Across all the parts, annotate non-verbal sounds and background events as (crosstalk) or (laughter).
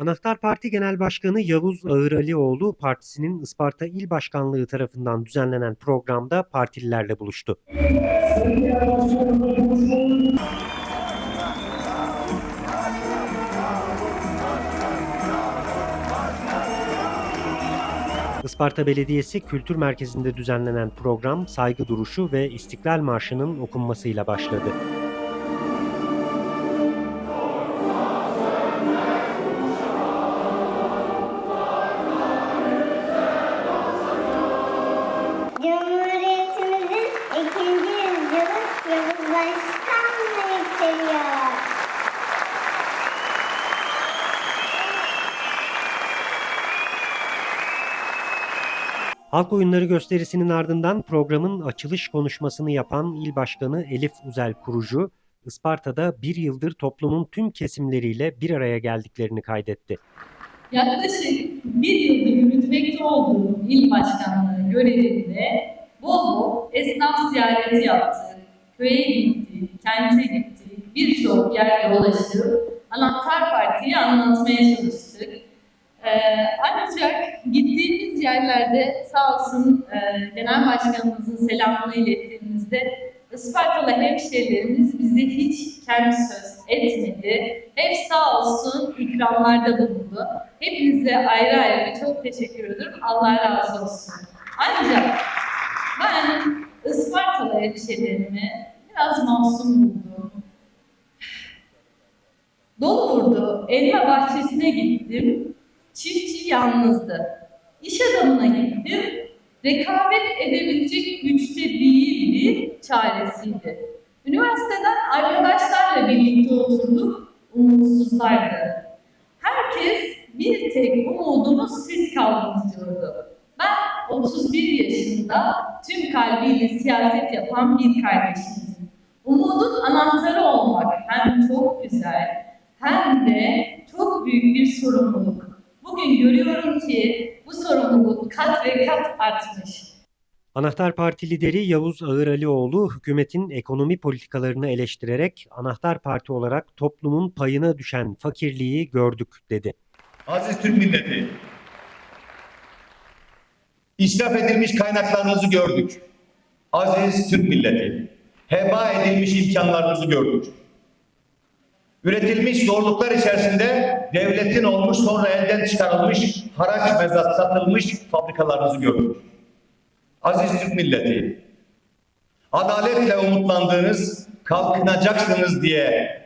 Anahtar Parti Genel Başkanı Yavuz Ağıralioğlu partisinin Isparta İl Başkanlığı tarafından düzenlenen programda partililerle buluştu. Isparta Belediyesi Kültür Merkezi'nde düzenlenen program saygı duruşu ve İstiklal Marşı'nın okunmasıyla başladı. Cumhuriyetimizin ikinci yüzyılı Yavuz yükseliyor. Halk oyunları gösterisinin ardından programın açılış konuşmasını yapan İl Başkanı Elif Uzel Kurucu, Isparta'da bir yıldır toplumun tüm kesimleriyle bir araya geldiklerini kaydetti. Yaklaşık bir yıldır yürütmekte olduğum il başkanlığı görevinde bol bol esnaf ziyareti yaptık, köye gittik, kente gittik, birçok yerde dolaşıp Anahtar Parti'yi anlatmaya çalıştık. Ee, ancak gittiğimiz yerlerde sağ olsun e, Genel Başkanımızın selamını ilettiğimizde Ispartalı hemşehrilerimiz bize hiç kendi söz etmedi. Hep sağ olsun ikramlarda bulundu. Hepinize ayrı ayrı çok teşekkür ederim. Allah razı olsun. Ancak ben Ispartalı hemşehrilerimi biraz masum buldum. Dolmurdu elma bahçesine gittim. Çiftçi yalnızdı. İş adamına gittim. Rekabet edebilecek güçte değil bir çaresiydi. Üniversiteden arkadaşlarla birlikte oturduk, umutsuzlardı. Herkes bir tek umudumuz siz kaldınız diyordu. Ben 31 yaşında tüm kalbiyle siyaset yapan bir kardeşinizim. Umudun anahtarı olmak hem çok güzel hem de çok büyük bir sorumluluk. Bugün görüyorum ki bu sorumluluk kat ve kat artmış. Anahtar Parti lideri Yavuz Ağıralioğlu hükümetin ekonomi politikalarını eleştirerek Anahtar Parti olarak toplumun payına düşen fakirliği gördük dedi. Aziz Türk milleti, israf edilmiş kaynaklarınızı gördük. Aziz Türk milleti, heba edilmiş imkanlarınızı gördük. Üretilmiş zorluklar içerisinde devletin olmuş sonra elden çıkarılmış, haraç mezat satılmış fabrikalarınızı gördük. Aziz Türk milleti, adaletle umutlandığınız, kalkınacaksınız diye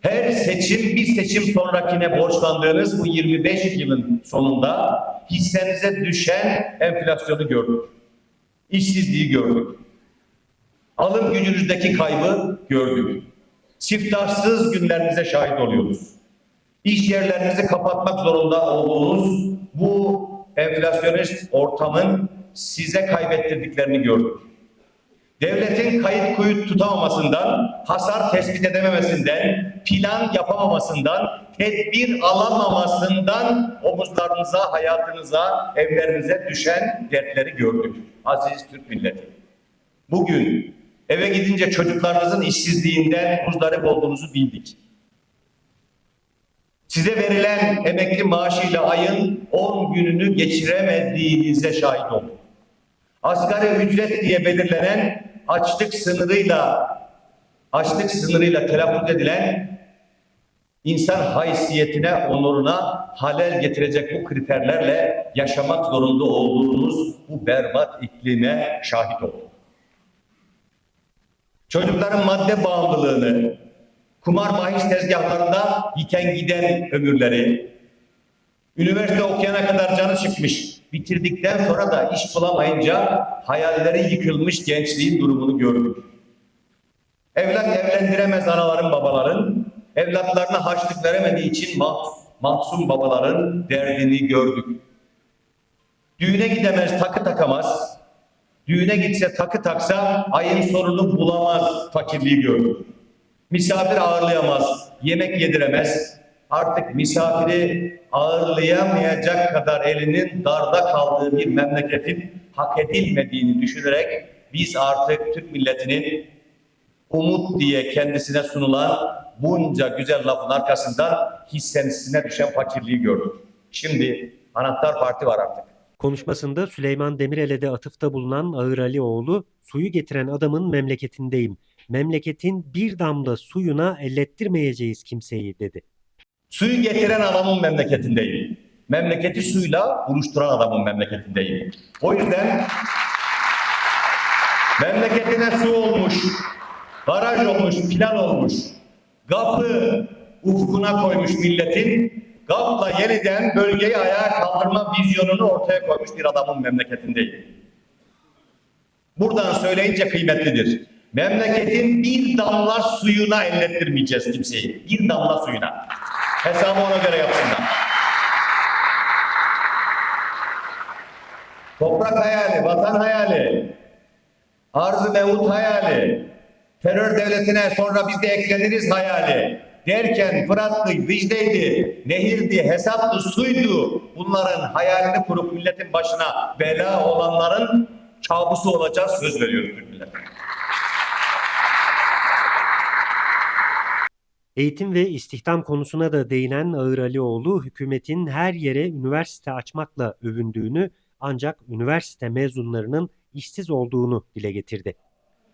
her seçim bir seçim sonrakine borçlandığınız bu 25 yılın sonunda hissenize düşen enflasyonu gördük. İşsizliği gördük. Alım gücünüzdeki kaybı gördük. Siftahsız günlerinize şahit oluyoruz. İş yerlerinizi kapatmak zorunda olduğunuz bu enflasyonist ortamın size kaybettirdiklerini gördük. Devletin kayıt kuyut tutamamasından, hasar tespit edememesinden, plan yapamamasından, tedbir alamamasından omuzlarınıza, hayatınıza, evlerinize düşen dertleri gördük. Aziz Türk milleti. Bugün eve gidince çocuklarınızın işsizliğinden muzdarip olduğunuzu bildik. Size verilen emekli maaşıyla ayın 10 gününü geçiremediğinize şahit olduk. Asgari ücret diye belirlenen açlık sınırıyla açlık sınırıyla telaffuz edilen insan haysiyetine, onuruna halel getirecek bu kriterlerle yaşamak zorunda olduğunuz bu berbat iklime şahit olduk. Çocukların madde bağımlılığını, kumar bahis tezgahlarında biten giden ömürleri, üniversite okuyana kadar canı çıkmış, bitirdikten sonra da iş bulamayınca hayalleri yıkılmış gençliğin durumunu gördük. Evlat evlendiremez anaların babaların, evlatlarına harçlık veremediği için mah mahzun babaların derdini gördük. Düğüne gidemez, takı takamaz, düğüne gitse takı taksa ayın sonunu bulamaz fakirliği gördük. Misafir ağırlayamaz, yemek yediremez. Artık misafiri ağırlayamayacak kadar elinin darda kaldığı bir memleketin hak edilmediğini düşünerek biz artık Türk milletinin umut diye kendisine sunulan bunca güzel lafın arkasından hissesine düşen fakirliği gördük. Şimdi anahtar parti var artık. Konuşmasında Süleyman Demirel'e de atıfta bulunan Ağır Alioğlu, suyu getiren adamın memleketindeyim. Memleketin bir damla suyuna ellettirmeyeceğiz kimseyi dedi. Suyu getiren adamın memleketindeyim. Memleketi suyla buluşturan adamın memleketindeyim. O yüzden memleketine su olmuş, baraj olmuş, plan olmuş, kapı ufkuna koymuş milletin, GAP'la yeniden bölgeyi ayağa kaldırma vizyonunu ortaya koymuş bir adamın memleketindeyim. Buradan söyleyince kıymetlidir. Memleketin bir damla suyuna ellettirmeyeceğiz kimseyi. Bir damla suyuna. Hesabı ona göre yapsınlar. Toprak hayali, vatan hayali, arz-ı mevut hayali, terör devletine sonra biz de ekleniriz hayali derken Fırat'tı, Dicle'ydi, nehirdi, hesaptı, suydu. Bunların hayalini kurup milletin başına bela olanların kabusu olacağız söz veriyoruz Türk. Eğitim ve istihdam konusuna da değinen Ağır Alioğlu, hükümetin her yere üniversite açmakla övündüğünü ancak üniversite mezunlarının işsiz olduğunu dile getirdi.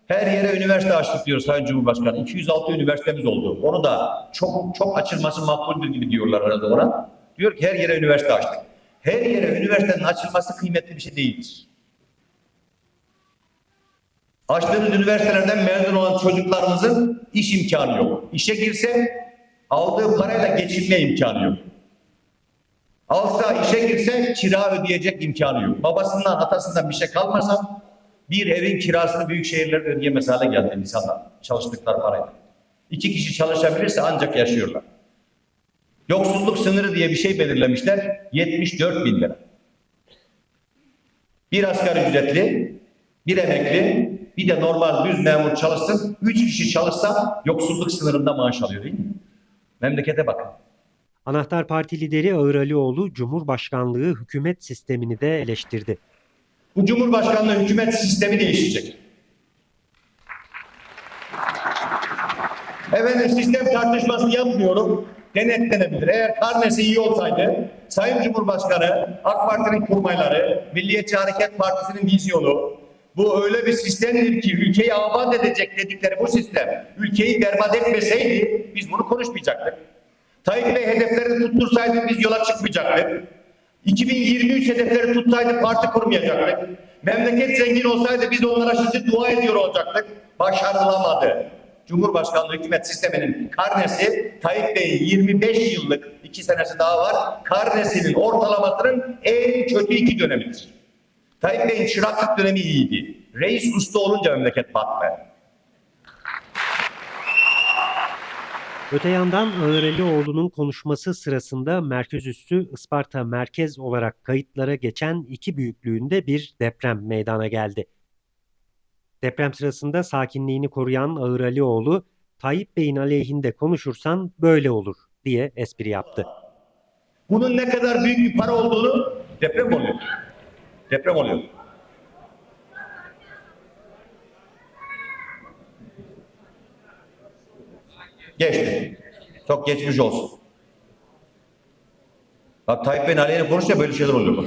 Her yere üniversite açtık diyor Sayın Cumhurbaşkanı. 206 üniversitemiz oldu. Onu da çok çok açılması makbuldür gibi diyorlar arada ona. Diyor ki her yere üniversite açtık. Her yere üniversitenin açılması kıymetli bir şey değildir. Açtığınız üniversitelerden mezun olan çocuklarımızın iş imkanı yok. İşe girse aldığı parayla geçinme imkanı yok. Alsa işe girse kira ödeyecek imkanı yok. Babasından atasından bir şey kalmasa bir evin kirasını büyük şehirlerde ödeyemez hale geldi insanlar çalıştıkları parayla. İki kişi çalışabilirse ancak yaşıyorlar. Yoksulluk sınırı diye bir şey belirlemişler. 74 bin lira. Bir asgari ücretli, bir emekli, bir de normal düz memur çalışsın. Üç kişi çalışsa yoksulluk sınırında maaş alıyor değil mi? Memlekete bakın. Anahtar Parti lideri Ağır Alioğlu, Cumhurbaşkanlığı hükümet sistemini de eleştirdi. Bu Cumhurbaşkanlığı hükümet sistemi değişecek. Efendim sistem tartışması yapmıyorum. Denetlenebilir. Eğer karnesi iyi olsaydı Sayın Cumhurbaşkanı, AK Parti'nin kurmayları, Milliyetçi Hareket Partisi'nin vizyonu, bu öyle bir sistemdir ki ülkeyi abat edecek dedikleri bu sistem, ülkeyi berbat etmeseydi biz bunu konuşmayacaktık. Tayyip Bey hedeflerini tuttursaydı biz yola çıkmayacaktık. 2023 hedefleri tutsaydı parti kurmayacaktık. Memleket zengin olsaydı biz onlara şimdi dua ediyor olacaktık. Başarılamadı. Cumhurbaşkanlığı hükümet sisteminin karnesi Tayyip Bey'in 25 yıllık iki senesi daha var. Karnesinin ortalamasının en kötü iki dönemidir. Tayyip Bey'in çıraklık dönemi iyiydi. Reis usta olunca memleket battı. Öte yandan Ağır Alioğlu'nun konuşması sırasında merkez üssü Isparta merkez olarak kayıtlara geçen iki büyüklüğünde bir deprem meydana geldi. Deprem sırasında sakinliğini koruyan Ağır Alioğlu, Tayyip Bey'in aleyhinde konuşursan böyle olur diye espri yaptı. Bunun ne kadar büyük bir para olduğunu deprem oluyor. Deprem oluyor. Geçti. Çok geçmiş olsun. Bak Tayyip Bey'in aleyhine konuşunca böyle şeyler oluyor bak.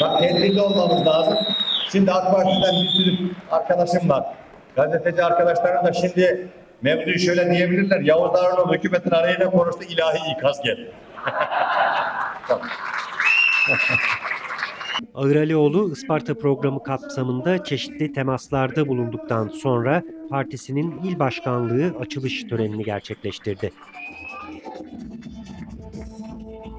Bak tedbirli olmamız lazım. Şimdi AK Parti'den bir sürü arkadaşım var. Gazeteci arkadaşlarım da şimdi mevzuyu şöyle diyebilirler. Yavuz Darunoğlu hükümetin aleyhine konuştu ilahi ikaz geldi. (laughs) tamam. Alioğlu Isparta programı kapsamında çeşitli temaslarda bulunduktan sonra partisinin il başkanlığı açılış törenini gerçekleştirdi.